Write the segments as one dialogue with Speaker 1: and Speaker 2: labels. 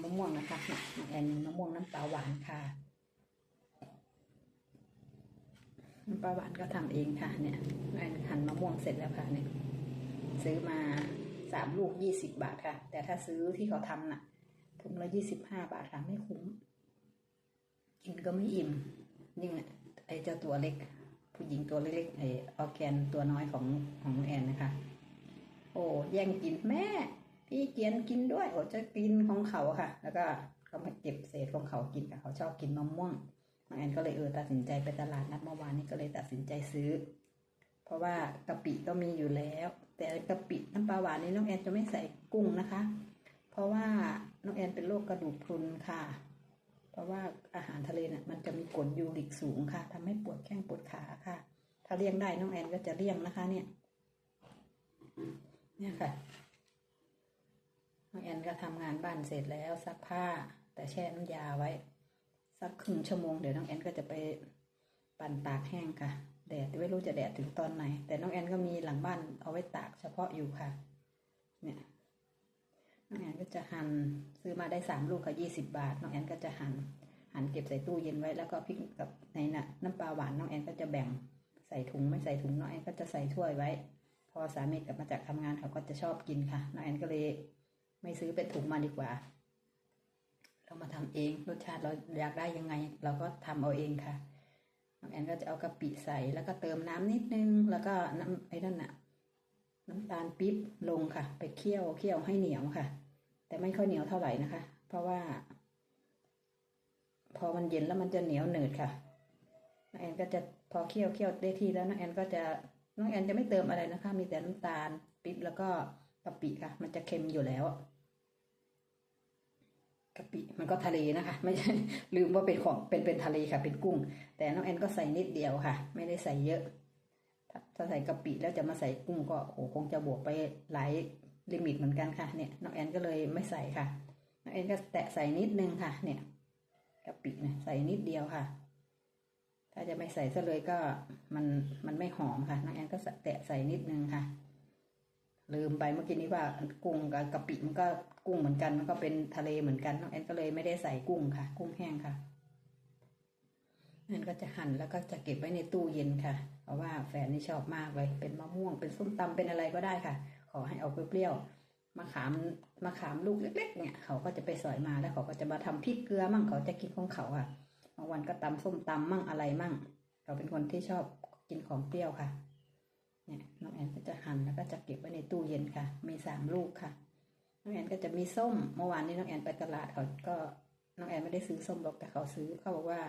Speaker 1: มะม่วงนะคะน้องแอนมะม่วงน้ำปลาหวานค่ะ น้ำปลาหวานก็ทำเองค่ะ เนี่ยแอนหั่นมะม่วงเสร็จแล้วค่ะเนี่ยซื้อมาสามลูกยี่สิบบาทค่ะ แต่ถ้าซื้อที่เขาทำน่ะถุงละยี่สิบห้าบาทค่ะไม่คุ้ม กินก็ไม่อิ่มนี่แหละไอ้เจ้าตัวเล็ก ผู้หญิงตัวเล็กๆไอ้ออแกนตัวน้อยของของน้องแอนนะคะ โอ้แย่งกินแม่ พี่เกียนกินด้วยโอ้จะกินของเขาค่ะ แล้วก็เขามาเก็บเศษของเขากินค่ะเขาชอบกินมะม่วงน้องแอนก็เลยเออตัดสินใจไปตลาดนัดเมื่อวานนี้ก็เลยตัดสินใจซื้อ เพราะว่ากะปิก็มีอยู่แล้ว แต่กะปิน้ำปลาหวานนี้น้องแอนจะไม่ใส่กุ้งนะคะ เพราะว่าน้องแอนเป็นโรคกระดูกพรุนค่ะ เพราะว่าอาหารทะเลเนี่ยมันจะมีกรดยูริกสูงค่ะทำให้ปวดแข้งปวดขาค่ะ ถ้าเลี่ยงได้น้องแอนก็จะเลี่ยงนะคะ เนี่ย เนี่ยค่ะ น้องแอนก็ทำงานบ้านเสร็จแล้วซักผ้า แต่แช่น้ำยาไว้ สักครึ่งชั่วโมงเดี๋ยวน้องแอนก็จะไปปั่นตากแห้งค่ะ แดดไม่รู้จะแดดถึงตอนไหน แต่น้องแอนก็มีหลังบ้านเอาไว้ตากเฉพาะอยู่ค่ะ เนี่ยน้องแอนก็จะหั่นซื้อมาได้สามลูกค่ะยี่สิบาทน้องแอนก็จะหั่นหั่นเก็บใส่ตู้เย็นไว้แล้วก็พริกกับในน่ะน้ำปลาหวานน้องแอนก็จะแบ่งใส่ถุงไม่ใส่ถุงน้องแอนก็จะใส่ถ้วยไว้ พอสามีกลับมาจากทำงานเขาก็จะชอบกินค่ะน้องแอนก็เลย ไม่ซื้อเป็นถุงมาดีกว่า เรามาทำเองรสชาติเราอยากได้ยังไง เราก็ทำเอาเองค่ะน้องแอนก็จะเอากะปิใส่แล้วก็เติมน้ำนิดนึง แล้วก็น้ำไอ้นั่นน่ะ น้ำตาลปี๊บลงค่ะ ไปเคี่ยวเคี่ยวให้เหนียวค่ะ แต่ไม่ค่อยเหนียวเท่าไหร่นะคะ เพราะว่า พอมันเย็นแล้วมันจะเหนียวหนืดค่ะน้องแอนก็จะพอเคี่ยวเคี่ยวได้ที่แล้วน้องแอนก็จะน้องแอนจะไม่เติมอะไรนะคะ มีแต่น้ำตาลปี๊บแล้วก็กะปิค่ะ มันจะเค็มอยู่แล้ว กะปิมันก็ทะเลนะคะ ไม่ใช่ลืมว่าเป็นของเป็นเป็นทะเลค่ะ เป็นกุ้ง แต่น้องแอนก็ใส่นิดเดียวค่ะ ไม่ได้ใส่เยอะถ้าถ้าใส่กะปิแล้วจะมาใส่กุ้งก็โอ้คงจะบวกไปหลายลิมิตเหมือนกันค่ะเนี่ยน้องแอนก็เลยไม่ใส่ค่ะน้องแอนก็แตะใส่นิดนึงค่ะ เนี่ยกะปิเนี่ยใส่นิดเดียวค่ะ ถ้าจะไม่ใส่ซะเลยก็มันมันไม่หอมค่ะน้องแอนก็แตะใส่นิดนึงค่ะ ลืมไปเมื่อกี้นี้ว่ากุ้งกับกะปิมันก็กุ้งเหมือนกัน มันก็เป็นทะเลเหมือนกันน้องแอนก็เลยไม่ได้ใส่กุ้งค่ะ กุ้งแห้งค่ะนั่นก็จะหั่นแล้วก็จะเก็บไว้ในตู้เย็นค่ะ เพราะว่าแฟนนี่ชอบมากเลย เป็นมะม่วงเป็นส้มตำเป็นอะไรก็ได้ค่ะ ขอให้เอาเปรี้ยวๆมะขามมะขามลูกเล็ก ๆ เนี่ยเขาก็จะไปสอยมาแล้วเขาก็จะมาทำพริกเกลือมั่งเขาจะกินของเขาค่ะบางวันก็ตำส้มตำมั่งอะไรมั่ง เขาเป็นคนที่ชอบกินของเปรี้ยวค่ะ เนี่ยน้องแอนก็จะ หั่นแล้วก็จะเก็บไว้ในตู้เย็นค่ะ มีสามลูกค่ะ น้องแอนก็จะมีส้ม เมื่อวานนี้น้องแอนไปตลาดเขาก็น้องแอนไม่ได้ซื้อส้มหรอกแต่เขาซื้อเขาบอกว่า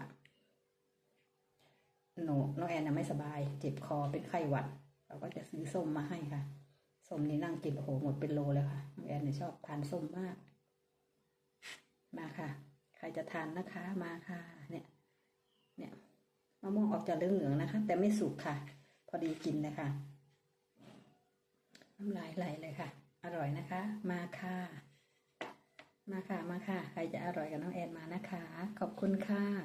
Speaker 1: หนูน้องแอนน่ะไม่สบาย เจ็บคอเป็นไข้หวัด เราก็จะซื้อส้มมาให้ค่ะ ส้มนี่นั่งกินโอ้โหหมดเป็นโลเลยค่ะ น้องแอนเนี่ยชอบทานส้มมาก มาค่ะ ใครจะทานนะคะมาค่ะ เนี่ย เนี่ยมะม่วงออกจะเหลืองๆนะคะ แต่ไม่สุกค่ะ พอดีกินเลยค่ะ น้ำลายไหลเลยค่ะ อร่อยนะคะ มาค่ะ มาค่ะ มาค่ะ ใครจะอร่อยกับน้องแอนมานะคะ ขอบคุณค่ะ